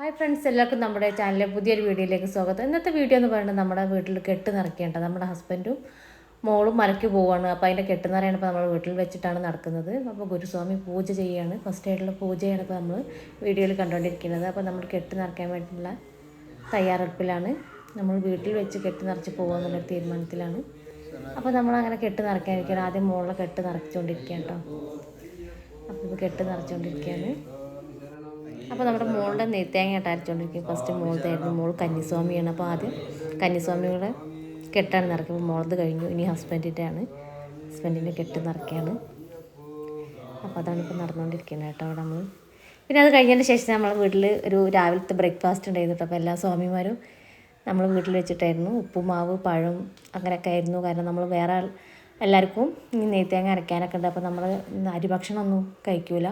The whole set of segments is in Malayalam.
ഹായ് ഫ്രണ്ട്സ് എല്ലാവർക്കും നമ്മുടെ ചാനലിലെ പുതിയൊരു വീഡിയോയിലേക്ക് സ്വാഗതം. ഇന്നത്തെ വീഡിയോ എന്ന് പറയുന്നത് നമ്മുടെ വീട്ടിൽ കെട്ട് നിറയ്ക്കേണ്ട നമ്മുടെ ഹസ്ബൻഡും മോളും മലയ്ക്ക് പോവാണ്. അപ്പോൾ അതിന്റെ കെട്ട് നിറയാണ് ഇപ്പോൾ നമ്മൾ വീട്ടിൽ വെച്ചിട്ടാണ് നടക്കുന്നത്. അപ്പോൾ ഗുരുസ്വാമി പൂജ ചെയ്യുകയാണ് ഫസ്റ്റ് ആയിട്ടുള്ള പൂജയാണ് ഇപ്പോൾ നമ്മൾ വീഡിയോയിൽ കണ്ടുകൊണ്ടിരിക്കുന്നത്. അപ്പോൾ നമ്മൾ കെട്ട് നിറയ്ക്കാൻ വേണ്ടിയിട്ടുള്ള തയ്യാറെടുപ്പിലാണ്. നമ്മൾ വീട്ടിൽ വെച്ച് കെട്ട് നിറച്ച് പോകുമെന്നുള്ളൊരു തീരുമാനത്തിലാണ്. അപ്പോൾ നമ്മൾ അങ്ങനെ കെട്ട് നിറയ്ക്കാനിരിക്കുകയാണ്. ആദ്യം മോളിലെ കെട്ട് നിറച്ചുകൊണ്ടിരിക്കുകയാണ് കേട്ടോ. അപ്പോൾ ഇത് കെട്ട് നിറച്ചുകൊണ്ടിരിക്കുകയാണ്. അപ്പോൾ നമ്മുടെ മോളുടെ നെയ്ത്തേങ്ങ അരച്ചുകൊണ്ടിരിക്കും ഫസ്റ്റ് മോളത്തായിരുന്നു മോൾ കന്നിസ്വാമിയാണ്. അപ്പോൾ ആദ്യം കന്നിസ്വാമിയുടെ കെട്ടാണ് നിറയ്ക്കുമ്പോൾ മോളത് കഴിഞ്ഞു. ഇനി ഹസ്ബൻഡിന്റെ ആണ് ഹസ്ബൻഡിന്റെ കെട്ട് നിറയ്ക്കുകയാണ്. അപ്പോൾ അതാണ് ഇപ്പോൾ നടന്നുകൊണ്ടിരിക്കുന്നത് കേട്ടോ അവിടെ നമ്മൾ പിന്നെ അത് കഴിഞ്ഞതിന് ശേഷം നമ്മൾ വീട്ടിൽ ഒരു രാവിലത്തെ ബ്രേക്ക്ഫാസ്റ്റ് ഉണ്ടായിരുന്നു അപ്പോൾ എല്ലാ സ്വാമിമാരും നമ്മൾ വീട്ടിൽ വെച്ചിട്ടായിരുന്നു. ഉപ്പുമാവ് പഴം അങ്ങനെയൊക്കെ ആയിരുന്നു. കാരണം നമ്മൾ വേറെ എല്ലാവർക്കും ഈ നെയ്ത്തേങ്ങ അരയ്ക്കാനൊക്കെ ഉണ്ട്. അപ്പോൾ നമ്മൾ അരിഭക്ഷണമൊന്നും കഴിക്കൂല.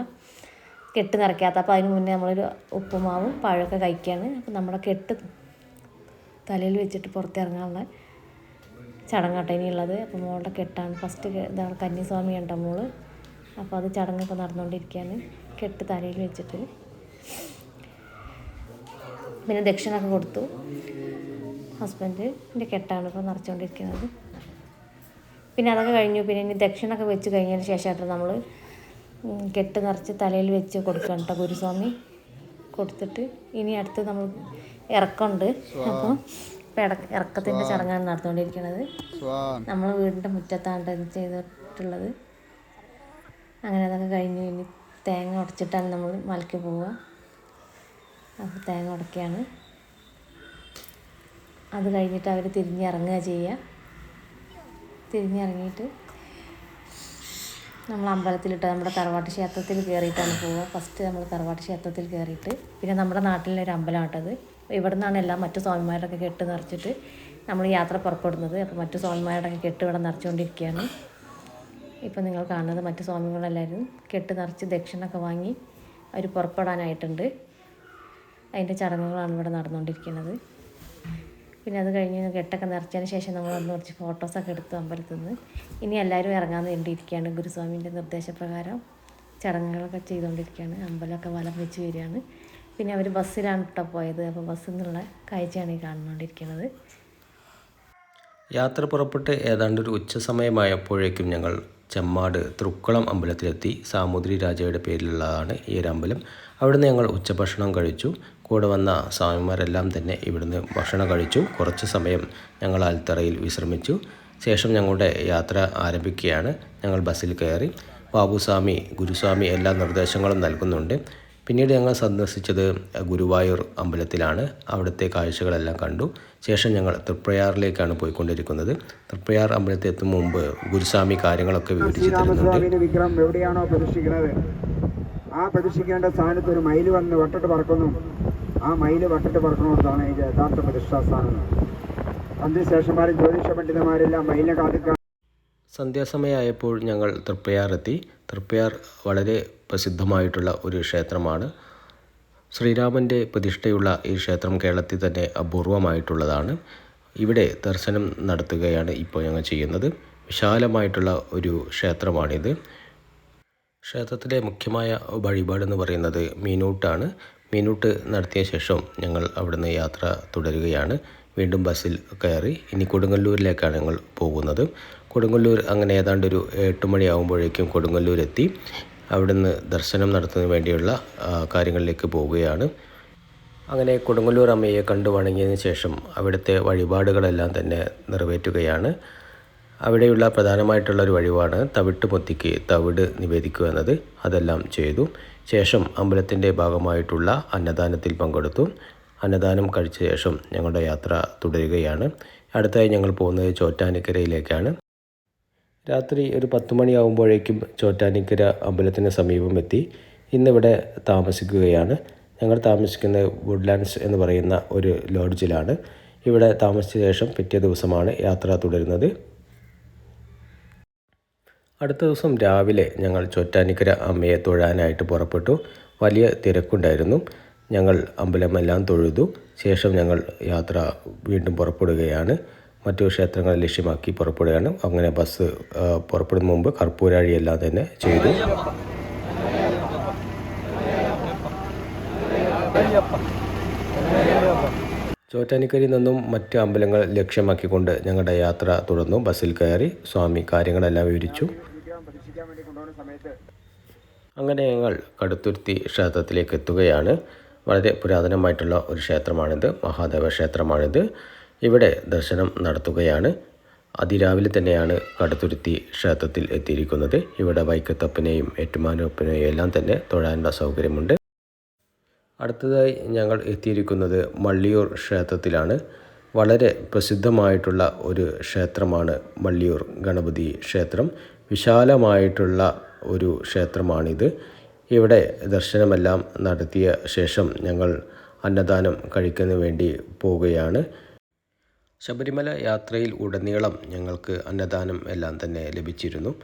കെട്ട് നിറയ്ക്കാത്ത അപ്പോൾ അതിന് മുന്നേ നമ്മളൊരു ഉപ്പുമാവും പഴമൊക്കെ കഴിക്കുകയാണ് അപ്പോൾ നമ്മുടെ കെട്ട് തലയിൽ വെച്ചിട്ട് പുറത്തിറങ്ങാനുള്ള ചടങ്ങാട്ടോ ഇനിയുള്ളത്. അപ്പോൾ മോളുടെ കെട്ടാണ്. ഫസ്റ്റ് ഇതാണ് കന്യാസ്വാമി ഉണ്ടോ മോൾ? അപ്പോൾ അത് ചടങ്ങൊക്കെ നടന്നുകൊണ്ടിരിക്കുകയാണ് കെട്ട് തലയിൽ വെച്ചിട്ട്. പിന്നെ ദക്ഷിണൊക്കെ കൊടുത്തു. ഹസ്ബൻഡിന്റെ കെട്ടാണ് ഇപ്പോൾ നിറച്ചുകൊണ്ടിരിക്കുന്നത്. പിന്നെ അതൊക്കെ കഴിഞ്ഞു. പിന്നെ ഇനി ദക്ഷിണൊക്കെ വെച്ച് കഴിഞ്ഞതിന് ശേഷമായിട്ട് നമ്മൾ കെട്ട് നിറച്ച് തലയിൽ വെച്ച് കൊടുക്കണം കേട്ടോ ഗുരുസ്വാമി. കൊടുത്തിട്ട് ഇനി അടുത്ത് നമ്മൾ ഇറക്കമുണ്ട്. അപ്പോൾ ഇപ്പം ഇറക്കത്തിന്റെ ചടങ്ങാണ് നടന്നുകൊണ്ടിരിക്കുന്നത് നമ്മൾ വീടിന്റെ മുറ്റത്താണ് ചെയ്തിട്ടുള്ളത്. അങ്ങനെ അതൊക്കെ കഴിഞ്ഞ് ഇനി തേങ്ങ ഉടച്ചിട്ടാണ് നമ്മൾ മലയ്ക്ക് പോവുക. അപ്പോൾ തേങ്ങ ഉടക്കുകയാണ്. അത് കഴിഞ്ഞിട്ട് അവർ തിരിഞ്ഞിറങ്ങുക ചെയ്യുക. തിരിഞ്ഞിറങ്ങിയിട്ട് നമ്മൾ അമ്പലത്തിലിട്ട് നമ്മുടെ തറവാട്ട് ക്ഷേത്രത്തിൽ കയറിയിട്ടാണ് പോവുക. ഫസ്റ്റ് നമ്മൾ തറവാട്ട് ക്ഷേത്രത്തിൽ കയറിയിട്ട് പിന്നെ നമ്മുടെ നാട്ടിലെ ഒരു അമ്പലമാട്ടത്. ഇവിടെ നിന്നാണ് എല്ലാം മറ്റു സ്വാമിമാരുടെയൊക്കെ കെട്ട് നിറച്ചിട്ട് നമ്മൾ യാത്ര പുറപ്പെടുന്നത്. അപ്പോൾ മറ്റു സ്വാമിമാരുടെയൊക്കെ കെട്ട് ഇവിടെ നിറച്ചുകൊണ്ടിരിക്കുകയാണ്. ഇപ്പം നിങ്ങൾ കാണുന്നത് മറ്റു സ്വാമികളെല്ലാവരും കെട്ട് നിറച്ച് ദക്ഷിണൊക്കെ വാങ്ങി അവർ പുറപ്പെടാനായിട്ടുണ്ട്. അതിന്റെ ചടങ്ങുകളാണ് ഇവിടെ നടന്നുകൊണ്ടിരിക്കുന്നത്. പിന്നെ അത് കഴിഞ്ഞ് കെട്ടൊക്കെ നിറച്ചതിന് ശേഷം നമ്മൾ ഒന്ന് കുറച്ച് ഫോട്ടോസൊക്കെ എടുത്തു അമ്പലത്തിൽ നിന്ന് ഇനി എല്ലാവരും ഇറങ്ങാൻ വേണ്ടിയിരിക്കുകയാണ് ഗുരുസ്വാമിന്റെ നിർദ്ദേശപ്രകാരം. ചടങ്ങുകളൊക്കെ ചെയ്തുകൊണ്ടിരിക്കുകയാണ്. അമ്പലമൊക്കെ വലം വെച്ച് വരികയാണ്. പിന്നെ അവർ ബസ്സിലാണ് കേട്ടോ പോയത്. അപ്പോൾ ബസ്സിൽ നിന്നുള്ള കാഴ്ചയാണ് ഈ കാണുന്നുകൊണ്ടിരിക്കുന്നത് യാത്ര പുറപ്പെട്ട് ഏതാണ്ട് ഒരു ഉച്ച സമയമായപ്പോഴേക്കും ഞങ്ങൾ ചെമ്മാട് തൃക്കുളം അമ്പലത്തിലെത്തി. സാമൂതിരി രാജയുടെ പേരിലുള്ളതാണ് ഈ ഒരു അമ്പലം. അവിടുന്ന് ഞങ്ങൾ ഉച്ചഭക്ഷണം കഴിച്ചു. കൂടെ വന്ന സ്വാമിമാരെല്ലാം തന്നെ ഇവിടുന്ന് ഭക്ഷണം കഴിച്ചു. കുറച്ച് സമയം ഞങ്ങൾ ആൽത്തറയിൽ വിശ്രമിച്ചു. ശേഷം ഞങ്ങളുടെ യാത്ര ആരംഭിക്കുകയാണ്. ഞങ്ങൾ ബസ്സിൽ കയറി. ബാബുസ്വാമി ഗുരുസ്വാമി എല്ലാ നിർദ്ദേശങ്ങളും നൽകുന്നുണ്ട്. പിന്നീട് ഞങ്ങൾ സന്ദർശിച്ചത് ഗുരുവായൂർ അമ്പലത്തിലാണ്. അവിടുത്തെ കാഴ്ചകളെല്ലാം കണ്ടു. ശേഷം ഞങ്ങൾ തൃപ്രയാറിലേക്കാണ് പോയിക്കൊണ്ടിരിക്കുന്നത്. തൃപ്രയാർ അമ്പലത്തിൽ എത്തും മുമ്പ് ഗുരുസ്വാമി കാര്യങ്ങളൊക്കെ വിവരിച്ചു തരുന്നുണ്ട്. എവിടെയാണോ ആ പ്രതിഷ്ഠിക്കേണ്ട സ്ഥാനത്ത് ഒരു മയിൽ വന്ന് വട്ടിട്ട് പറക്കുന്നു. ആ മയിൽ വട്ടിട്ട് പറക്കണോടത്താണ് അതിന്റെ യഥാർത്ഥ പ്രതിഷ്ഠാസ്ഥാനം. അതിനുശേഷന്മാരും ജ്യോതിഷ പണ്ഡിതന്മാരെല്ലാം മയിലിനെ കാത്തിക്കാൻ സന്ധ്യാസമയമായപ്പോൾ ഞങ്ങൾ തൃപ്പയാർ എത്തി തൃപ്പയാർ വളരെ പ്രസിദ്ധമായിട്ടുള്ള ഒരു ക്ഷേത്രമാണ്. ശ്രീരാമന്റെ പ്രതിഷ്ഠയുള്ള ഈ ക്ഷേത്രം കേരളത്തിൽ തന്നെ അപൂർവമായിട്ടുള്ളതാണ്. ഇവിടെ ദർശനം നടത്തുകയാണ് ഇപ്പോൾ ഞങ്ങൾ ചെയ്യുന്നത്. വിശാലമായിട്ടുള്ള ഒരു ക്ഷേത്രമാണിത്. ക്ഷേത്രത്തിലെ മുഖ്യമായ വഴിപാടെന്ന് പറയുന്നത് മീനൂട്ടാണ്. മീനൂട്ട് നടത്തിയ ശേഷം ഞങ്ങൾ അവിടുന്ന് യാത്ര തുടരുകയാണ്. വീണ്ടും ബസ്സിൽ കയറി ഇനി കൊടുങ്ങല്ലൂരിലേക്കാണ് ഞങ്ങൾ പോകുന്നത്. കൊടുങ്ങല്ലൂർ അങ്ങനെ ഏതാണ്ട് ഒരു എട്ട് മണിയാകുമ്പോഴേക്കും കൊടുങ്ങല്ലൂരെത്തി. അവിടുന്ന് ദർശനം നടത്തുന്നതിന് വേണ്ടിയുള്ള കാര്യങ്ങളിലേക്ക് പോവുകയാണ്. അങ്ങനെ കൊടുങ്ങല്ലൂർ അമ്മയെ കണ്ടു വണങ്ങിയതിന് ശേഷം അവിടുത്തെ വഴിപാടുകളെല്ലാം തന്നെ നിറവേറ്റുകയാണ്. അവിടെയുള്ള പ്രധാനമായിട്ടുള്ള ഒരു വഴിപാട് തവിട്ട് പൊത്തിക്ക് തവിട് നിവേദിക്കുക എന്നത്. അതെല്ലാം ചെയ്തു. ശേഷം അമ്പലത്തിന്റെ ഭാഗമായിട്ടുള്ള അന്നദാനത്തിൽ പങ്കെടുത്തു. അന്നദാനം കഴിച്ച ശേഷം ഞങ്ങളുടെ യാത്ര തുടരുകയാണ്. അടുത്തായി ഞങ്ങൾ പോകുന്നത് ചോറ്റാനിക്കരയിലേക്കാണ്. രാത്രി ഒരു പത്ത് മണിയാകുമ്പോഴേക്കും ചോറ്റാനിക്കര അമ്പലത്തിന് സമീപം എത്തി. ഇന്നിവിടെ താമസിക്കുകയാണ്. ഞങ്ങൾ താമസിക്കുന്നത് വുഡ്ലാൻഡ്സ് എന്ന് പറയുന്ന ഒരു ലോഡ്ജിലാണ്. ഇവിടെ താമസിച്ച ശേഷം പിറ്റേ ദിവസമാണ് യാത്ര തുടരുന്നത്. അടുത്ത ദിവസം രാവിലെ ഞങ്ങൾ ചൊറ്റാനിക്കര അമ്മയെ തൊഴാനായിട്ട് പുറപ്പെട്ടു. വലിയ തിരക്കുണ്ടായിരുന്നു. ഞങ്ങൾ അമ്പലമെല്ലാം തൊഴുതു. ശേഷം ഞങ്ങൾ യാത്ര വീണ്ടും പുറപ്പെടുകയാണ്. മറ്റു ക്ഷേത്രങ്ങൾ ലക്ഷ്യമാക്കി പുറപ്പെടുകയാണ്. അങ്ങനെ ബസ് പുറപ്പെടുന്ന മുമ്പ് കർപ്പൂരാഴിയെല്ലാം തന്നെ ചെയ്തു. ചോറ്റാനിക്കരിയിൽ നിന്നും മറ്റ് അമ്പലങ്ങൾ ലക്ഷ്യമാക്കിക്കൊണ്ട് ഞങ്ങളുടെ യാത്ര തുടർന്നു. ബസ്സിൽ കയറി സ്വാമി കാര്യങ്ങളെല്ലാം വിവരിച്ചു. അങ്ങനെ ഞങ്ങൾ കടുത്തുരുത്തി ക്ഷേത്രത്തിലേക്ക് എത്തുകയാണ്. വളരെ പുരാതനമായിട്ടുള്ള ഒരു ക്ഷേത്രമാണിത് മഹാദേവ ക്ഷേത്രമാണിത്. ഇവിടെ ദർശനം നടത്തുകയാണ്. അതിരാവിലെ തന്നെയാണ് കടുത്തുരുത്തി ക്ഷേത്രത്തിൽ എത്തിയിരിക്കുന്നത്. ഇവിടെ വൈക്കത്തപ്പനെയും ഏറ്റുമാനപ്പനെയും എല്ലാം തന്നെ തൊഴാനുള്ള സൗകര്യമുണ്ട്. അടുത്തതായി ഞങ്ങൾ എത്തിയിരിക്കുന്നത് മള്ളിയൂർ ക്ഷേത്രത്തിലാണ്. വളരെ പ്രസിദ്ധമായിട്ടുള്ള ഒരു ക്ഷേത്രമാണ് മള്ളിയൂർ ഗണപതി ക്ഷേത്രം. വിശാലമായിട്ടുള്ള ഒരു ക്ഷേത്രമാണിത്. ഇവിടെ ദർശനമെല്ലാം നടത്തിയ ശേഷം ഞങ്ങൾ അന്നദാനം കഴിക്കുന്നതിന് വേണ്ടി പോവുകയാണ്. ശബരിമല യാത്രയിൽ ഉടനീളം ഞങ്ങൾക്ക് അന്നദാനം എല്ലാം തന്നെ ലഭിച്ചിരുന്നു.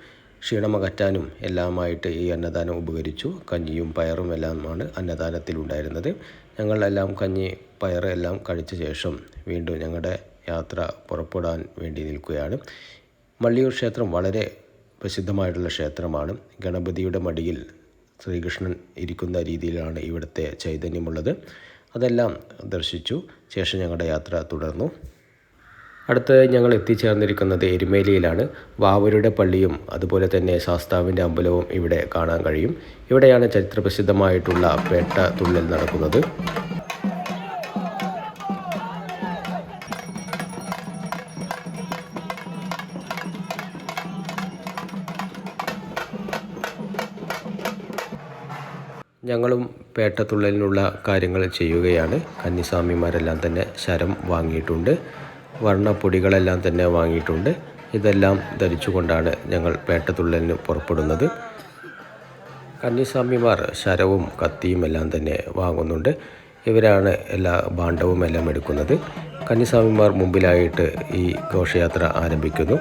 ക്ഷീണമകറ്റാനും എല്ലാമായിട്ട് ഈ അന്നദാനം ഉപകരിച്ചു. കഞ്ഞിയും പയറും എല്ലാമാണ് അന്നദാനത്തിലുണ്ടായിരുന്നത് ഞങ്ങളെല്ലാം കഞ്ഞി പയറ് എല്ലാം കഴിച്ച ശേഷം വീണ്ടും ഞങ്ങളുടെ യാത്ര പുറപ്പെടാൻ വേണ്ടി നിൽക്കുകയാണ്. മള്ളിയൂർ ക്ഷേത്രം വളരെ പ്രസിദ്ധമായിട്ടുള്ള ക്ഷേത്രമാണ്. ഗണപതിയുടെ മടിയിൽ ശ്രീകൃഷ്ണൻ ഇരിക്കുന്ന രീതിയിലാണ് ഇവിടുത്തെ ചൈതന്യമുള്ളത്. അതെല്ലാം ദർശിച്ചു. ശേഷം ഞങ്ങളുടെ യാത്ര തുടർന്നു. അടുത്ത് ഞങ്ങൾ എത്തിച്ചേർന്നിരിക്കുന്നത് എരുമേലിയിലാണ്. വാവരുടെ പള്ളിയും അതുപോലെ തന്നെ ശാസ്താവിന്റെ അമ്പലവും ഇവിടെ കാണാൻ കഴിയും. ഇവിടെയാണ് ചരിത്രപ്രസിദ്ധമായിട്ടുള്ള പേട്ട തുള്ളൽ നടക്കുന്നത്. ഞങ്ങളും പേട്ടത്തുള്ളലിനുള്ള കാര്യങ്ങൾ ചെയ്യുകയാണ്. കന്നിസ്വാമിമാരെല്ലാം തന്നെ ശരം വാങ്ങിയിട്ടുണ്ട്. വർണപ്പൊടികളെല്ലാം തന്നെ വാങ്ങിയിട്ടുണ്ട്. ഇതെല്ലാം ധരിച്ചുകൊണ്ടാണ് ഞങ്ങൾ പേട്ടത്തുള്ളലിന് പുറപ്പെടുന്നത്. കന്നിസ്വാമിമാർ ശരവും കത്തിയും എല്ലാം തന്നെ വാങ്ങുന്നുണ്ട്. ഇവരാണ് എല്ലാ ഭാണ്ഡവും എല്ലാം എടുക്കുന്നത്. കന്നിസ്വാമിമാർ മുമ്പിലായിട്ട് ഈ ഘോഷയാത്ര ആരംഭിക്കുന്നു.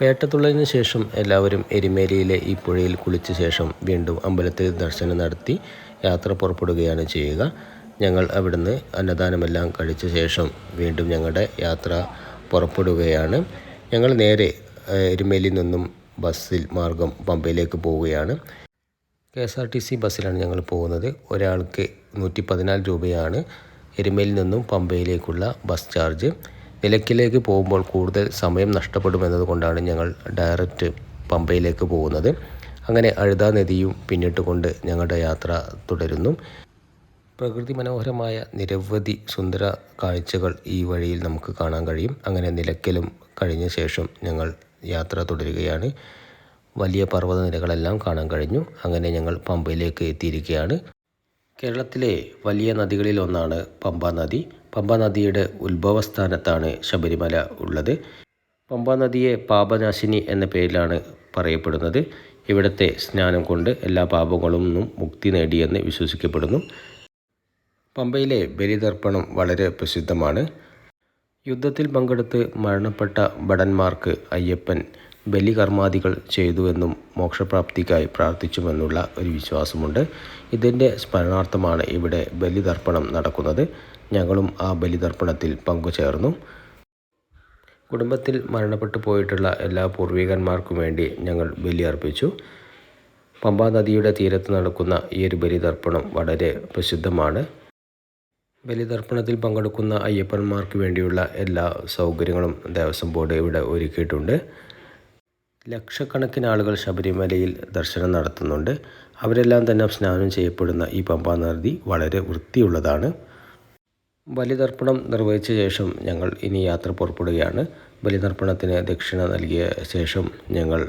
പേട്ടത്തുള്ളതിന് ശേഷം എല്ലാവരും എരിമേലിയിലെ ഈ പുഴയിൽ കുളിച്ച ശേഷം വീണ്ടും അമ്പലത്തിൽ ദർശനം നടത്തി യാത്ര പുറപ്പെടുകയാണ് ചെയ്യുക. ഞങ്ങൾ അവിടുന്ന് അന്നദാനമെല്ലാം കഴിച്ച ശേഷം വീണ്ടും ഞങ്ങളുടെ യാത്ര പുറപ്പെടുകയാണ്. ഞങ്ങൾ നേരെ എരുമേലിയിൽ നിന്നും ബസ്സിൽ മാർഗം പമ്പയിലേക്ക് പോവുകയാണ്. K S R T C ബസ്സിലാണ് ഞങ്ങൾ പോകുന്നത്. ഒരാൾക്ക് നൂറ്റി പതിനാല് രൂപയാണ് എരുമേലിൽ നിന്നും പമ്പയിലേക്കുള്ള ബസ് ചാർജ്. നിലയ്ക്കലേക്ക് പോകുമ്പോൾ കൂടുതൽ സമയം നഷ്ടപ്പെടുമെന്നതുകൊണ്ടാണ് ഞങ്ങൾ ഡയറക്റ്റ് പമ്പയിലേക്ക് പോകുന്നത്. അങ്ങനെ അഴുതാ നദിയും പിന്നിട്ടുകൊണ്ട് ഞങ്ങളുടെ യാത്ര തുടരുന്നു. പ്രകൃതി മനോഹരമായ നിരവധി സുന്ദര കാഴ്ചകൾ ഈ വഴിയിൽ നമുക്ക് കാണാൻ കഴിയും. അങ്ങനെ നിലയ്ക്കലും കഴിഞ്ഞ ശേഷം ഞങ്ങൾ യാത്ര തുടരുകയാണ്. വലിയ പർവതനിരകളെല്ലാം കാണാൻ കഴിഞ്ഞു. അങ്ങനെ ഞങ്ങൾ പമ്പയിലേക്ക് എത്തിയിരിക്കുകയാണ്. കേരളത്തിലെ വലിയ നദികളിൽ ഒന്നാണ് പമ്പ നദി. പമ്പ നദിയുടെ ഉത്ഭവസ്ഥാനത്താണ് ശബരിമല ഉള്ളത്. പമ്പ നദിയെ പാപനാശിനി എന്ന പേരിലാണ് പറയപ്പെടുന്നത്. ഇവിടുത്തെ സ്നാനം കൊണ്ട് എല്ലാ പാപങ്ങളും നിന്നും മുക്തി നേടിയെന്ന് വിശ്വസിക്കപ്പെടുന്നു. പമ്പയിലെ ബലിതർപ്പണം വളരെ പ്രസിദ്ധമാണ്. യുദ്ധത്തിൽ പങ്കെടുത്ത് മരണപ്പെട്ട ഭടന്മാർക്ക് അയ്യപ്പൻ ബലികർമാദികൾ ചെയ്തുവെന്നും മോക്ഷപ്രാപ്തിക്കായി പ്രാർത്ഥിച്ചുമെന്നുള്ള ഒരു വിശ്വാസമുണ്ട്. ഇതിന്റെ സ്മരണാർത്ഥമാണ് ഇവിടെ ബലിതർപ്പണം നടക്കുന്നത്. ഞങ്ങളും ആ ബലിതർപ്പണത്തിൽ പങ്കുചേർന്നു. കുടുംബത്തിൽ മരണപ്പെട്ടു പോയിട്ടുള്ള എല്ലാ പൂർവികന്മാർക്കും വേണ്ടി ഞങ്ങൾ ബലി അർപ്പിച്ചു പമ്പാ നദിയുടെ തീരത്ത് നടക്കുന്ന ഈ ഒരു ബലിതർപ്പണം വളരെ പ്രസിദ്ധമാണ്. ബലിതർപ്പണത്തിൽ പങ്കെടുക്കുന്ന അയ്യപ്പന്മാർക്ക് വേണ്ടിയുള്ള എല്ലാ സൗകര്യങ്ങളും ദേവസ്വം ബോർഡ് ഇവിടെ ഒരുക്കിയിട്ടുണ്ട്. ലക്ഷക്കണക്കിന് ആളുകൾ ശബരിമലയിൽ ദർശനം നടത്തുന്നുണ്ട്. അവരെല്ലാം തന്നെ സ്നാനം ചെയ്യപ്പെടുന്ന ഈ പമ്പാ നദി വളരെ വൃത്തിയുള്ളതാണ്. ബലിതർപ്പണം നിർവഹിച്ച ശേഷം ഞങ്ങൾ ഇനി യാത്ര പുറപ്പെടുകയാണ്. ബലിതർപ്പണത്തിന് ദക്ഷിണ നൽകിയ ശേഷം ഞങ്ങൾ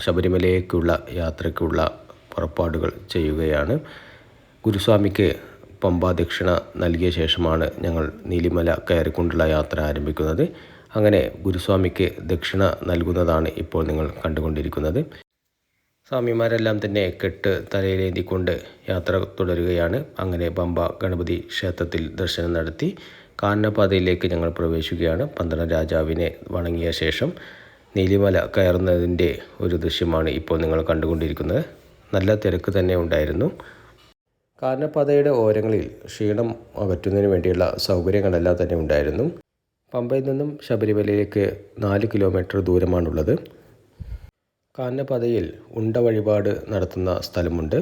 ശബരിമലയിലേക്കുള്ള യാത്രയ്ക്കുള്ള പുറപ്പാടുകൾ ചെയ്യുകയാണ്. ഗുരുസ്വാമിക്ക് പമ്പാ ദക്ഷിണ നൽകിയ ശേഷമാണ് ഞങ്ങൾ നീലിമല കയറിക്കൊണ്ടുള്ള യാത്ര ആരംഭിക്കുന്നത്. അങ്ങനെ ഗുരുസ്വാമിക്ക് ദക്ഷിണ നൽകുന്നതാണ് ഇപ്പോൾ നിങ്ങൾ കണ്ടുകൊണ്ടിരിക്കുന്നത്. സ്വാമിമാരെല്ലാം തന്നെ കെട്ട് തലയിലേന്തിക്കൊണ്ട് യാത്ര തുടരുകയാണ്. അങ്ങനെ പമ്പ ഗണപതി ക്ഷേത്രത്തിൽ ദർശനം നടത്തി കാനനപാതയിലേക്ക് ഞങ്ങൾ പ്രവേശിക്കുകയാണ്. പന്തളം രാജാവിനെ വണങ്ങിയ ശേഷം നീലിമല കയറുന്നതിന്റെ ഒരു ദൃശ്യമാണ് ഇപ്പോൾ നിങ്ങൾ കണ്ടുകൊണ്ടിരിക്കുന്നത്. നല്ല തിരക്ക് തന്നെ ഉണ്ടായിരുന്നു. കാനനപാതയുടെ ഓരങ്ങളിൽ ക്ഷീണം അകറ്റുന്നതിന് വേണ്ടിയുള്ള സൗകര്യങ്ങളെല്ലാം തന്നെ ഉണ്ടായിരുന്നു. പമ്പയിൽ നിന്നും ശബരിമലയിലേക്ക് നാല് കിലോമീറ്റർ ദൂരമാണുള്ളത്. കാനനപാതയിൽ ഉണ്ട വഴിപാട് നടത്തുന്ന സ്ഥലമുണ്ട്.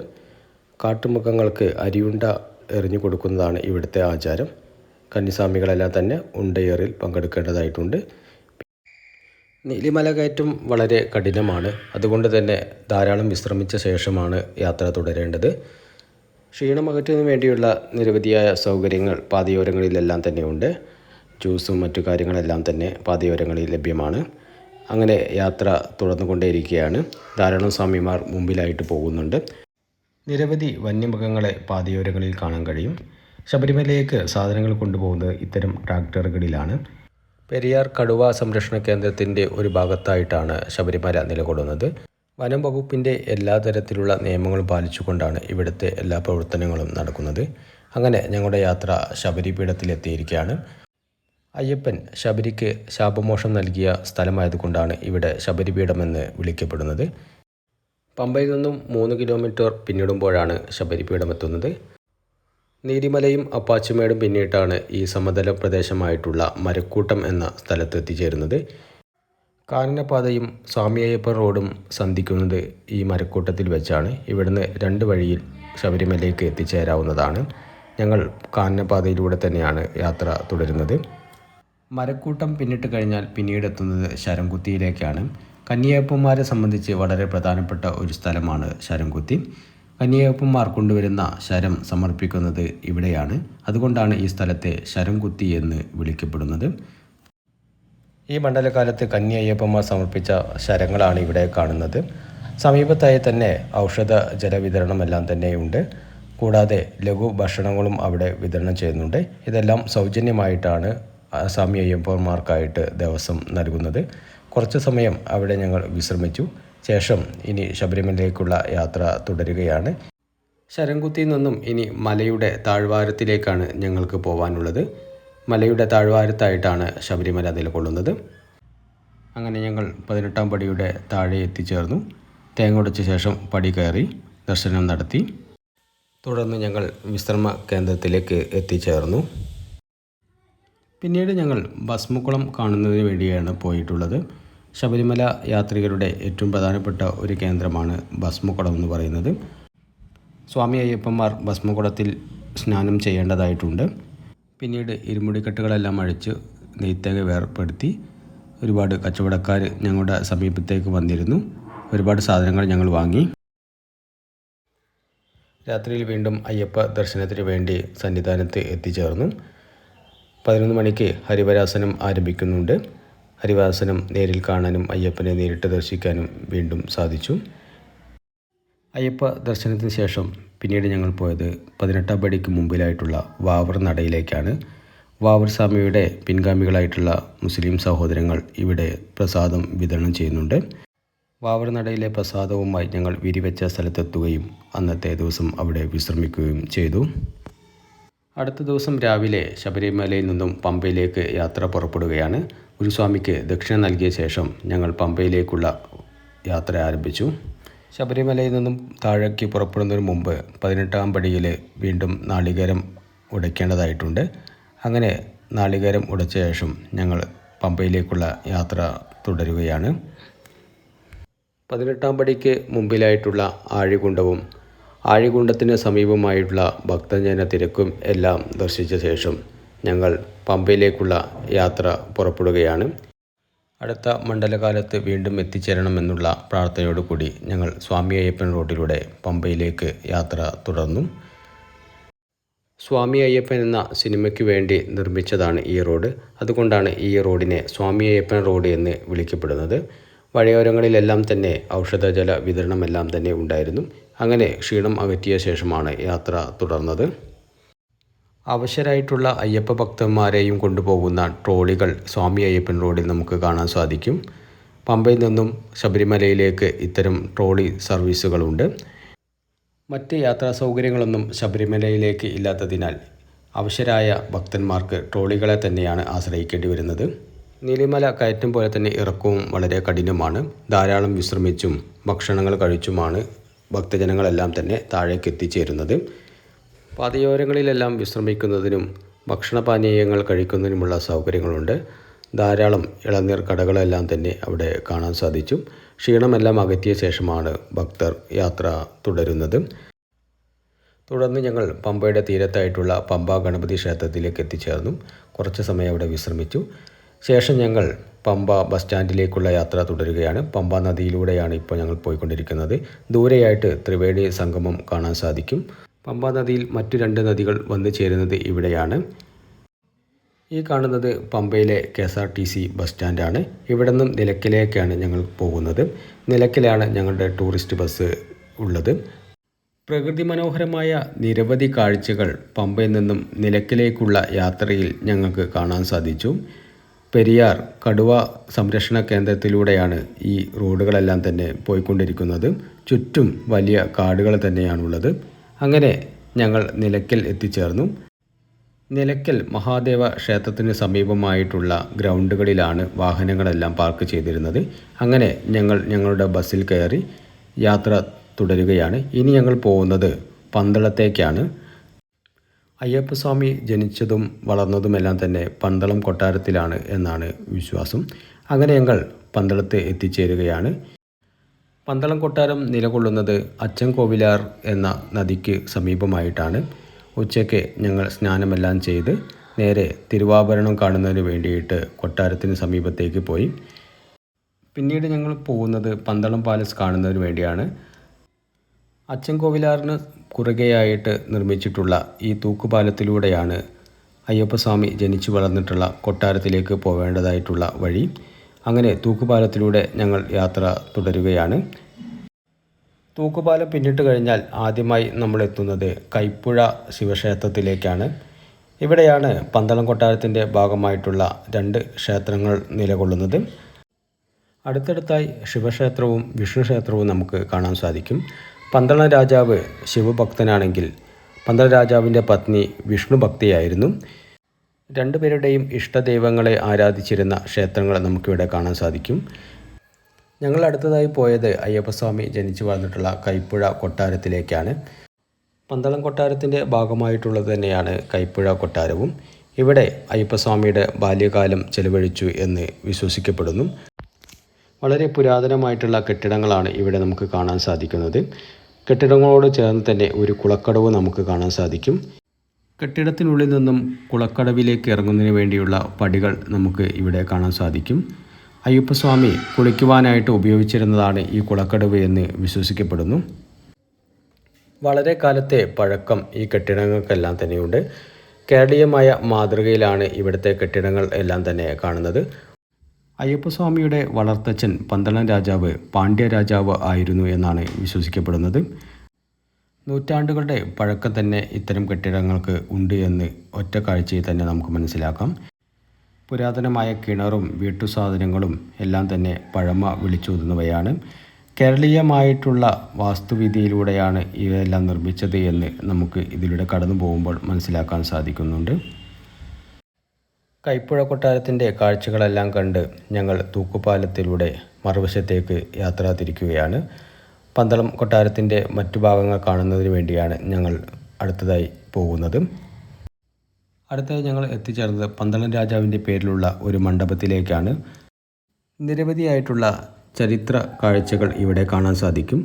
കാട്ടുമൃഗങ്ങൾക്ക് അരിയുണ്ട എറിഞ്ഞു കൊടുക്കുന്നതാണ് ഇവിടുത്തെ ആചാരം. കന്നിസ്വാമികളെല്ലാം തന്നെ ഉണ്ടയേറിൽ പങ്കെടുക്കേണ്ടതായിട്ടുണ്ട്. നീലിമല കയറ്റം വളരെ കഠിനമാണ്. അതുകൊണ്ട് തന്നെ ധാരാളം വിശ്രമിച്ച ശേഷമാണ് യാത്ര തുടരേണ്ടത്. ക്ഷീണമകറ്റുന്ന വേണ്ടിയുള്ള നിരവധിയായ സൗകര്യങ്ങൾ പാതയോരങ്ങളിലെല്ലാം തന്നെയുണ്ട്. ജ്യൂസും മറ്റു കാര്യങ്ങളെല്ലാം തന്നെ പാതയോരങ്ങളിൽ ലഭ്യമാണ്. അങ്ങനെ യാത്ര തുടർന്നുകൊണ്ടേയിരിക്കുകയാണ്. ധാരാളം സ്വാമിമാർ മുമ്പിലായിട്ട് പോകുന്നുണ്ട്. നിരവധി വന്യമൃഗങ്ങളെ പാതയോരങ്ങളിൽ കാണാൻ കഴിയും. ശബരിമലയിലേക്ക് സാധനങ്ങൾ കൊണ്ടുപോകുന്നത് ഇത്തരം ട്രാക്ടറുകളിലാണ്. പെരിയാർ കടുവ സംരക്ഷണ കേന്ദ്രത്തിന്റെ ഒരു ഭാഗത്തായിട്ടാണ് ശബരിമല നിലകൊള്ളുന്നത്. വനം വകുപ്പിന്റെ എല്ലാ തരത്തിലുള്ള നിയമങ്ങളും പാലിച്ചുകൊണ്ടാണ് ഇവിടുത്തെ എല്ലാ പ്രവർത്തനങ്ങളും നടക്കുന്നത്. അങ്ങനെ ഞങ്ങളുടെ യാത്ര ശബരി പീഠത്തിലെത്തിയിരിക്കുകയാണ് അയ്യപ്പൻ ശബരിക്ക് ശാപമോഷം നൽകിയ സ്ഥലമായതുകൊണ്ടാണ് ഇവിടെ ശബരിപീഠമെന്ന് വിളിക്കപ്പെടുന്നത്. പമ്പയിൽ നിന്നും മൂന്ന് കിലോമീറ്റർ പിന്നിടുമ്പോഴാണ് ശബരിപീഠം എത്തുന്നത് നീരിമലയും അപ്പാച്ചുമേടും പിന്നിട്ടാണ് ഈ സമതല പ്രദേശമായിട്ടുള്ള മരക്കൂട്ടം എന്ന സ്ഥലത്ത് എത്തിച്ചേരുന്നത്. കാനനപാതയും സ്വാമിയയ്യപ്പൻ റോഡും സന്ധിക്കുന്നത് ഈ മരക്കൂട്ടത്തിൽ വെച്ചാണ്. ഇവിടുന്ന് രണ്ട് വഴിയിൽ ശബരിമലയ്ക്ക് എത്തിച്ചേരാവുന്നതാണ്. ഞങ്ങൾ കാനനപാതയിലൂടെ തന്നെയാണ് യാത്ര തുടരുന്നത്. മരക്കൂട്ടം പിന്നിട്ട് കഴിഞ്ഞാൽ പിന്നീട് എത്തുന്നത് ശരംകുത്തിയിലേക്കാണ്. കന്യായപ്പന്മാരെ സംബന്ധിച്ച് വളരെ പ്രധാനപ്പെട്ട ഒരു സ്ഥലമാണ് ശരംകുത്തി. കന്യായപ്പന്മാർ കൊണ്ടുവരുന്ന ശരം സമർപ്പിക്കുന്നത് ഇവിടെയാണ്. അതുകൊണ്ടാണ് ഈ സ്ഥലത്തെ ശരംകുത്തി എന്ന് വിളിക്കപ്പെടുന്നത്. ഈ മണ്ഡലകാലത്ത് കന്യ അയ്യപ്പന്മാർ സമർപ്പിച്ച ശരങ്ങളാണ് ഇവിടെ കാണുന്നത്. സമീപത്തായി തന്നെ ഔഷധ ജലവിതരണമെല്ലാം തന്നെയുണ്ട്. കൂടാതെ ലഘു ഭക്ഷണങ്ങളും അവിടെ വിതരണം ചെയ്യുന്നുണ്ട്. ഇതെല്ലാം സൗജന്യമായിട്ടാണ് സ്വാമി അയ്യപ്പന്മാർക്കായിട്ട് ദിവസം നൽകുന്നത്. കുറച്ച് സമയം അവിടെ ഞങ്ങൾ വിശ്രമിച്ചു. ശേഷം ഇനി ശബരിമലയിലേക്കുള്ള യാത്ര തുടരുകയാണ്. ശരംകുത്തിയിൽ നിന്നും ഇനി മലയുടെ താഴ്വാരത്തിലേക്കാണ് ഞങ്ങൾക്ക് പോകാനുള്ളത് മലയുടെ താഴ്വാരത്തായിട്ടാണ് ശബരിമല നിലകൊള്ളുന്നത്. അങ്ങനെ ഞങ്ങൾ പതിനെട്ടാം പടിയുടെ താഴെ എത്തിച്ചേർന്നു. തേങ്ങ ശേഷം പടി കയറി ദർശനം നടത്തി. തുടർന്ന് ഞങ്ങൾ വിശ്രമ കേന്ദ്രത്തിലേക്ക് എത്തിച്ചേർന്നു. പിന്നീട് ഞങ്ങൾ ഭസ്മക്കുളം കാണുന്നതിന് വേണ്ടിയാണ് പോയിട്ടുള്ളത്. ശബരിമല യാത്രികരുടെ ഏറ്റവും പ്രധാനപ്പെട്ട ഒരു കേന്ദ്രമാണ് ഭസ്മക്കുളം എന്ന് പറയുന്നത്. സ്വാമി അയ്യപ്പന്മാർ ഭസ്മക്കുളത്തിൽ സ്നാനം ചെയ്യേണ്ടതായിട്ടുണ്ട്. പിന്നീട് ഇരുമുടിക്കെട്ടുകളെല്ലാം അഴിച്ച് നെയ്ത്തക വേർപ്പെടുത്തി ഒരുപാട് കച്ചവടക്കാർ ഞങ്ങളുടെ സമീപത്തേക്ക് വന്നിരുന്നു. ഒരുപാട് സാധനങ്ങൾ ഞങ്ങൾ വാങ്ങി. രാത്രിയിൽ വീണ്ടും അയ്യപ്പ ദർശനത്തിന് വേണ്ടി സന്നിധാനത്ത് എത്തിച്ചേർന്നു. പതിനൊന്ന് മണിക്ക് ഹരിവരാസനം ആരംഭിക്കുന്നുണ്ട്. ഹരിവരാസനം നേരിൽ കാണാനും അയ്യപ്പനെ നേരിട്ട് ദർശിക്കാനും വീണ്ടും സാധിച്ചു. അയ്യപ്പ ദർശനത്തിന് ശേഷം പിന്നീട് ഞങ്ങൾ പോയത് പതിനെട്ടാം പടിക്ക് മുമ്പിലായിട്ടുള്ള വാവർ നടയിലേക്കാണ്. വാവർ സ്വാമിയുടെ പിൻഗാമികളായിട്ടുള്ള മുസ്ലിം സഹോദരങ്ങൾ ഇവിടെ പ്രസാദം വിതരണം ചെയ്യുന്നുണ്ട്. വാവർ നടയിലെ പ്രസാദവുമായി ഞങ്ങൾ വിരിവെച്ച സ്ഥലത്തെത്തുകയും അന്നത്തെ ദിവസം അവിടെ വിശ്രമിക്കുകയും ചെയ്തു. അടുത്ത ദിവസം രാവിലെ ശബരിമലയിൽ നിന്നും പമ്പയിലേക്ക് യാത്ര പുറപ്പെടുകയാണ്. ഗുരുസ്വാമിക്ക് ദക്ഷിണ നൽകിയ ശേഷം ഞങ്ങൾ പമ്പയിലേക്കുള്ള യാത്ര ആരംഭിച്ചു. ശബരിമലയിൽ നിന്നും താഴേക്ക് പുറപ്പെടുന്നതിന് മുമ്പ് പതിനെട്ടാം പടിയിൽ വീണ്ടും നാളികേരം ഉടയ്ക്കേണ്ടതായിട്ടുണ്ട്. അങ്ങനെ നാളികേരം ഉടച്ച ശേഷം ഞങ്ങൾ പമ്പയിലേക്കുള്ള യാത്ര തുടരുകയാണ്. പതിനെട്ടാം പടിക്ക് മുമ്പിലായിട്ടുള്ള ആഴികുണ്ടവും ആഴികുണ്ടത്തിന് സമീപമായിട്ടുള്ള ഭക്തജന തിരക്കും എല്ലാം ദർശിച്ച ശേഷം ഞങ്ങൾ പമ്പയിലേക്കുള്ള യാത്ര പുറപ്പെടുകയാണ്. അടുത്ത മണ്ഡലകാലത്ത് വീണ്ടും എത്തിച്ചേരണമെന്നുള്ള പ്രാർത്ഥനയോടുകൂടി ഞങ്ങൾ സ്വാമി അയ്യപ്പൻ റോഡിലൂടെ പമ്പയിലേക്ക് യാത്ര തുടർന്നു. സ്വാമി അയ്യപ്പൻ എന്ന സിനിമയ്ക്ക് വേണ്ടി നിർമ്മിച്ചതാണ് ഈ റോഡ്. അതുകൊണ്ടാണ് ഈ റോഡിനെ സ്വാമി അയ്യപ്പൻ റോഡ് എന്ന് വിളിക്കപ്പെടുന്നത്. വഴിയോരങ്ങളിലെല്ലാം തന്നെ ഔഷധജല വിതരണമെല്ലാം തന്നെ ഉണ്ടായിരുന്നു. അങ്ങനെ ക്ഷീണം അകറ്റിയ ശേഷമാണ് യാത്ര തുടർന്നത്. അവശരായിട്ടുള്ള അയ്യപ്പ ഭക്തന്മാരെയും കൊണ്ടുപോകുന്ന ട്രോളികൾ സ്വാമി അയ്യപ്പൻ റോഡിൽ നമുക്ക് കാണാൻ സാധിക്കും. പമ്പയിൽ നിന്നും ശബരിമലയിലേക്ക് ഇത്തരം ട്രോളി സർവീസുകളുണ്ട്. മറ്റ് യാത്രാ സൗകര്യങ്ങളൊന്നും ശബരിമലയിലേക്ക് ഇല്ലാത്തതിനാൽ അവശരായ ഭക്തന്മാർക്ക് ട്രോളികളെ തന്നെയാണ് ആശ്രയിക്കേണ്ടി വരുന്നത്. നീലിമല കയറ്റം പോലെ തന്നെ ഇറക്കവും വളരെ കഠിനമാണ്. ധാരാളം വിശ്രമിച്ചും ഭക്ഷണങ്ങൾ കഴിച്ചുമാണ് ഭക്തജനങ്ങളെല്ലാം തന്നെ താഴേക്ക് എത്തിച്ചേരുന്നത്. പാതയോരങ്ങളിലെല്ലാം വിശ്രമിക്കുന്നതിനും ഭക്ഷണപാനീയങ്ങൾ കഴിക്കുന്നതിനുമുള്ള സൗകര്യങ്ങളുണ്ട്. ധാരാളം ഇളനീർ കടകളെല്ലാം തന്നെ അവിടെ കാണാൻ സാധിച്ചു. ക്ഷീണമെല്ലാം അകറ്റിയ ശേഷമാണ് ഭക്തർ യാത്ര തുടരുന്നത്. തുടർന്ന് ഞങ്ങൾ പമ്പയുടെ തീരത്തായിട്ടുള്ള പമ്പ ഗണപതി ക്ഷേത്രത്തിലേക്ക് എത്തിച്ചേർന്നു. കുറച്ച് സമയം അവിടെ വിശ്രമിച്ചു. ശേഷം ഞങ്ങൾ പമ്പ ബസ് സ്റ്റാൻഡിലേക്കുള്ള യാത്ര തുടരുകയാണ്. പമ്പ നദിയിലൂടെയാണ് ഇപ്പോൾ ഞങ്ങൾ പോയിക്കൊണ്ടിരിക്കുന്നത്. ദൂരെയായിട്ട് ത്രിവേണി സംഗമം കാണാൻ സാധിക്കും. പമ്പ നദിയിൽ മറ്റു രണ്ട് നദികൾ വന്നു ചേരുന്നത് ഇവിടെയാണ്. ഈ കാണുന്നത് പമ്പയിലെ K S R T C bus സ്റ്റാൻഡാണ്. ഇവിടെ നിന്നും നിലയ്ക്കലേക്കാണ് ഞങ്ങൾ പോകുന്നത്. നിലയ്ക്കലാണ് ഞങ്ങളുടെ ടൂറിസ്റ്റ് ബസ് ഉള്ളത്. പ്രകൃതി മനോഹരമായ നിരവധി കാഴ്ചകൾ പമ്പയിൽ നിന്നും നിലയ്ക്കലേക്കുള്ള യാത്രയിൽ ഞങ്ങൾക്ക് കാണാൻ സാധിച്ചു. പെരിയാർ കടുവ സംരക്ഷണ കേന്ദ്രത്തിലൂടെയാണ് ഈ റോഡുകളെല്ലാം തന്നെ പോയിക്കൊണ്ടിരിക്കുന്നത്. ചുറ്റും വലിയ കാടുകൾ തന്നെയാണുള്ളത്. അങ്ങനെ ഞങ്ങൾ നിലയ്ക്കൽ എത്തിച്ചേർന്നു. നിലയ്ക്കൽ മഹാദേവ ക്ഷേത്രത്തിന് സമീപമായിട്ടുള്ള ഗ്രൗണ്ടുകളിലാണ് വാഹനങ്ങളെല്ലാം പാർക്ക് ചെയ്തിരുന്നത്. അങ്ങനെ ഞങ്ങൾ ഞങ്ങളുടെ ബസ്സിൽ കയറി യാത്ര തുടരുകയാണ്. ഇനി ഞങ്ങൾ പോകുന്നത് പന്തളത്തേക്കാണ്. അയ്യപ്പസ്വാമി ജനിച്ചതും വളർന്നതുമെല്ലാം തന്നെ പന്തളം കൊട്ടാരത്തിലാണ് എന്നാണ് വിശ്വാസം. അങ്ങനെ ഞങ്ങൾ പന്തളത്ത് എത്തിച്ചേരുകയാണ്. പന്തളം കൊട്ടാരം നിലകൊള്ളുന്നത് അച്ചൻകോവിലാർ എന്ന നദിക്ക് സമീപമായിട്ടാണ്. ഉച്ചയ്ക്ക് ഞങ്ങൾ സ്നാനമെല്ലാം ചെയ്ത് നേരെ തിരുവാഭരണം കാണുന്നതിന് വേണ്ടിയിട്ട് കൊട്ടാരത്തിന് സമീപത്തേക്ക് പോയി. പിന്നീട് ഞങ്ങൾ പോകുന്നത് പന്തളം പാലസ് കാണുന്നതിന് വേണ്ടിയാണ്. അച്ചൻകോവിലാറിന് കുറുകെയായിട്ട് നിർമ്മിച്ചിട്ടുള്ള ഈ തൂക്കുപാലത്തിലൂടെയാണ് അയ്യപ്പസ്വാമി ജനിച്ചു വളർന്നിട്ടുള്ള കൊട്ടാരത്തിലേക്ക് പോവേണ്ടതായിട്ടുള്ള വഴി. അങ്ങനെ തൂക്കുപാലത്തിലൂടെ ഞങ്ങൾ യാത്ര തുടരുകയാണ്. തൂക്കുപാലം പിന്നിട്ട് കഴിഞ്ഞാൽ ആദ്യമായി നമ്മൾ എത്തുന്നത് കൈപ്പുഴ ശിവക്ഷേത്രത്തിലേക്കാണ്. ഇവിടെയാണ് പന്തളം കൊട്ടാരത്തിന്റെ ഭാഗമായിട്ടുള്ള രണ്ട് ക്ഷേത്രങ്ങൾ നിലകൊള്ളുന്നത്. അടുത്തടുത്തായി ശിവക്ഷേത്രവും വിഷ്ണുക്ഷേത്രവും നമുക്ക് കാണാൻ സാധിക്കും. പന്തളം രാജാവ് ശിവഭക്തനാണെങ്കിൽ പന്തള രാജാവിന്റെ പത്നി വിഷ്ണു ഭക്തിയായിരുന്നു. രണ്ടുപേരുടെയും ഇഷ്ടദൈവങ്ങളെ ആരാധിച്ചിരുന്ന ക്ഷേത്രങ്ങൾ നമുക്കിവിടെ കാണാൻ സാധിക്കും. ഞങ്ങൾ അടുത്തതായി പോയത് അയ്യപ്പസ്വാമി ജനിച്ചു വളർന്നിട്ടുള്ള കൈപ്പുഴ കൊട്ടാരത്തിലേക്കാണ്. പന്തളം കൊട്ടാരത്തിന്റെ ഭാഗമായിട്ടുള്ളത് തന്നെയാണ് കൈപ്പുഴ കൊട്ടാരവും. ഇവിടെ അയ്യപ്പസ്വാമിയുടെ ബാല്യകാലം ചെലവഴിച്ചു എന്ന് വിശ്വസിക്കപ്പെടുന്നു. വളരെ പുരാതനമായിട്ടുള്ള കെട്ടിടങ്ങളാണ് ഇവിടെ നമുക്ക് കാണാൻ സാധിക്കുന്നത്. കെട്ടിടങ്ങളോട് ചേർന്ന് തന്നെ ഒരു കുളക്കടവ് നമുക്ക് കാണാൻ സാധിക്കും. കെട്ടിടത്തിനുള്ളിൽ നിന്നും കുളക്കടവിലേക്ക് ഇറങ്ങുന്നതിന് വേണ്ടിയുള്ള പടികൾ നമുക്ക് ഇവിടെ കാണാൻ സാധിക്കും. അയ്യപ്പസ്വാമി കുളിക്കുവാനായിട്ട് ഉപയോഗിച്ചിരുന്നതാണ് ഈ കുളക്കടവ് എന്ന് വിശ്വസിക്കപ്പെടുന്നു. വളരെ കാലത്തെ പഴക്കം ഈ കെട്ടിടങ്ങൾക്കെല്ലാം തന്നെയുണ്ട്. കേരളീയമായ മാതൃകയിലാണ് ഇവിടുത്തെ കെട്ടിടങ്ങൾ എല്ലാം തന്നെ കാണുന്നത്. അയ്യപ്പസ്വാമിയുടെ വളർത്തച്ഛൻ പന്തളം രാജാവ് പാണ്ഡ്യ രാജാവ് ആയിരുന്നു എന്നാണ് വിശ്വസിക്കപ്പെടുന്നത്. നൂറ്റാണ്ടുകളുടെ പഴക്കം തന്നെ ഇത്തരം കെട്ടിടങ്ങൾക്ക് ഉണ്ട് എന്ന് ഒറ്റ കാഴ്ചയിൽ തന്നെ നമുക്ക് മനസ്സിലാക്കാം. പുരാതനമായ കിണറും വീട്ടുസാധനങ്ങളും എല്ലാം തന്നെ പഴമ വിളിച്ചോതുന്നവയാണ്. കേരളീയമായിട്ടുള്ള വാസ്തുവിദ്യയിലൂടെയാണ് ഇവയെല്ലാം നിർമ്മിച്ചത് എന്ന് നമുക്ക് ഇതിലൂടെ കടന്നു പോകുമ്പോൾ മനസ്സിലാക്കാൻ സാധിക്കുന്നുണ്ട്. കൈപ്പുഴ കൊട്ടാരത്തിന്റെ കാഴ്ചകളെല്ലാം കണ്ട് ഞങ്ങൾ തൂക്കുപാലത്തിലൂടെ മറുവശത്തേക്ക് യാത്ര തിരിക്കുകയാണ്. പന്തളം കൊട്ടാരത്തിന്റെ മറ്റു ഭാഗങ്ങൾ കാണുന്നതിന് വേണ്ടിയാണ് ഞങ്ങൾ അടുത്തതായി പോകുന്നത്. അടുത്തായി ഞങ്ങൾ എത്തിച്ചേർന്നത് പന്തളം രാജാവിന്റെ പേരിലുള്ള ഒരു മണ്ഡപത്തിലേക്കാണ്. നിരവധിയായിട്ടുള്ള ചരിത്ര കാഴ്ചകൾ ഇവിടെ കാണാൻ സാധിക്കും.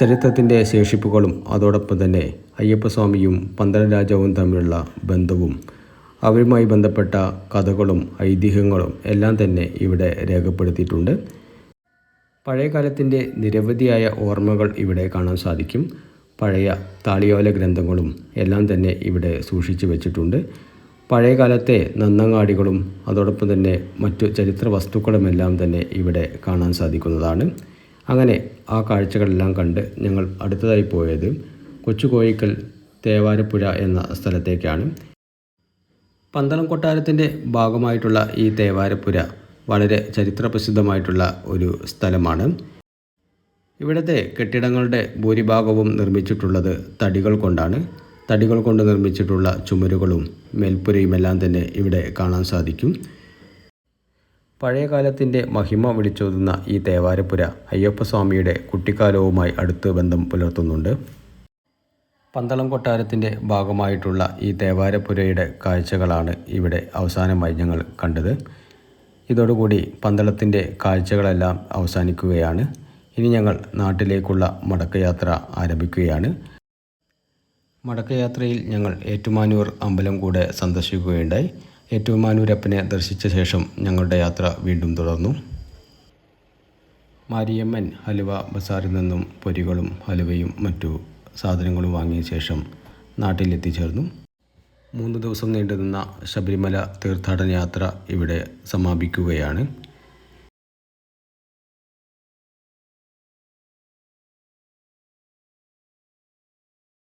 ചരിത്രത്തിന്റെ ശേഷിപ്പുകളും അതോടൊപ്പം തന്നെ അയ്യപ്പസ്വാമിയും പന്തളം രാജാവും തമ്മിലുള്ള ബന്ധവും അവരുമായി ബന്ധപ്പെട്ട കഥകളും ഐതിഹ്യങ്ങളും എല്ലാം തന്നെ ഇവിടെ രേഖപ്പെടുത്തിയിട്ടുണ്ട്. പഴയകാലത്തിന്റെ നിരവധിയായ ഓർമ്മകൾ ഇവിടെ കാണാൻ സാധിക്കും. പഴയ താളിയോല ഗ്രന്ഥങ്ങളും എല്ലാം തന്നെ ഇവിടെ സൂക്ഷിച്ചു വെച്ചിട്ടുണ്ട്. പഴയകാലത്തെ നന്നങ്ങാടികളും അതോടൊപ്പം തന്നെ മറ്റു ചരിത്ര വസ്തുക്കളുമെല്ലാം തന്നെ ഇവിടെ കാണാൻ സാധിക്കുന്നതാണ്. അങ്ങനെ ആ കാഴ്ചകളെല്ലാം കണ്ട് ഞങ്ങൾ അടുത്തതായി പോയത് കൊച്ചുകോയിക്കൽ തേവാരപ്പുഴ എന്ന സ്ഥലത്തേക്കാണ്. പന്തളം കൊട്ടാരത്തിന്റെ ഭാഗമായിട്ടുള്ള ഈ തേവാരപ്പുര വളരെ ചരിത്രപ്രസിദ്ധമായിട്ടുള്ള ഒരു സ്ഥലമാണ്. ഇവിടുത്തെ കെട്ടിടങ്ങളുടെ ഭൂരിഭാഗവും നിർമ്മിച്ചിട്ടുള്ളത് തടികൾ കൊണ്ടാണ്. തടികൾ കൊണ്ട് നിർമ്മിച്ചിട്ടുള്ള ചുമരുകളും മേൽപ്പുരയുമെല്ലാം തന്നെ ഇവിടെ കാണാൻ സാധിക്കും. പഴയ പഴയകാലത്തിന്റെ മഹിമ വിളിച്ചോതുന്ന ഈ തേവാരപ്പുര അയ്യപ്പസ്വാമിയുടെ കുട്ടിക്കാലവുമായി അടുത്ത് ബന്ധം പുലർത്തുന്നുണ്ട്. പന്തളം കൊട്ടാരത്തിന്റെ ഭാഗമായിട്ടുള്ള ഈ തേവാരപ്പുരയുടെ കാഴ്ചകളാണ് ഇവിടെ അവസാനമായി ഞങ്ങൾ കണ്ടത്. ഇതോടുകൂടി പന്തളത്തിന്റെ കാഴ്ചകളെല്ലാം അവസാനിക്കുകയാണ്. ഇനി ഞങ്ങൾ നാട്ടിലേക്കുള്ള മടക്കയാത്ര ആരംഭിക്കുകയാണ്. മടക്കയാത്രയിൽ ഞങ്ങൾ ഏറ്റുമാനൂർ അമ്പലം കൂടെ സന്ദർശിക്കുകയുണ്ടായി. ഏറ്റുമാനൂരപ്പനെ ദർശിച്ച ശേഷം ഞങ്ങളുടെ യാത്ര വീണ്ടും തുടർന്നു. മാരിയമ്മൻ ഹലുവ ബസാറിൽ നിന്നും പൊരികളും ഹലുവയും മറ്റു സാധനങ്ങളും വാങ്ങിയ ശേഷം നാട്ടിലെത്തിച്ചേർന്നു. മൂന്ന് ദിവസം നീണ്ടുനിന്ന ശബരിമല തീർത്ഥാടന യാത്ര ഇവിടെ സമാപിക്കുകയാണ്.